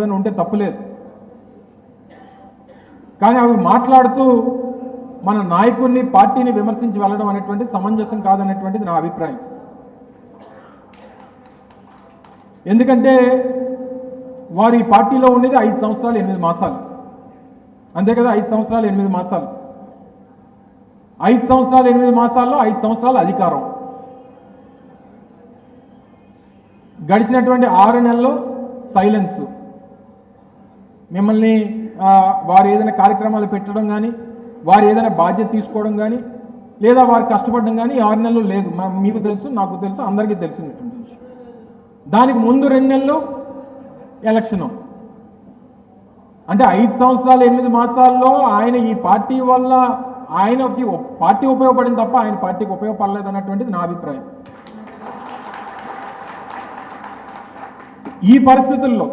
ఏదైనా ఉంటే తప్పులేదు కానీ అవి మాట్లాడుతూ మన నాయకుడిని పార్టీని విమర్శించి వెళ్ళడం అనేటువంటి సమంజసం కాదనేటువంటిది నా అభిప్రాయం. ఎందుకంటే వారు ఈ పార్టీలో ఉండేది ఐదు సంవత్సరాలు ఎనిమిది మాసాలు. అంతే కదా ఐదు సంవత్సరాలు ఎనిమిది మాసాలు. ఐదు సంవత్సరాలు ఎనిమిది మాసాల్లో ఐదు సంవత్సరాలు అధికారం. గడిచినటువంటి ఆరు నెలలు సైలెన్స్ మిమ్మల్ని వారు ఏదైనా కార్యక్రమాలు పెట్టడం కానీ వారు ఏదైనా బాధ్యత తీసుకోవడం కానీ లేదా వారు కష్టపడడం కానీ ఆరు నెలలు లేదు. మీకు తెలుసు నాకు తెలుసు అందరికీ తెలిసినటువంటి విషయం దానికి ముందు రెండు నెలలు ఎలక్షను. అంటే ఐదు సంవత్సరాలు ఎనిమిది మాసాల్లో ఆయన ఈ పార్టీ వల్ల ఆయనకి పార్టీ ఉపయోగపడింది తప్ప ఆయన పార్టీకి ఉపయోగపడలేదు అన్నటువంటిది నా అభిప్రాయం. ఈ పరిస్థితుల్లో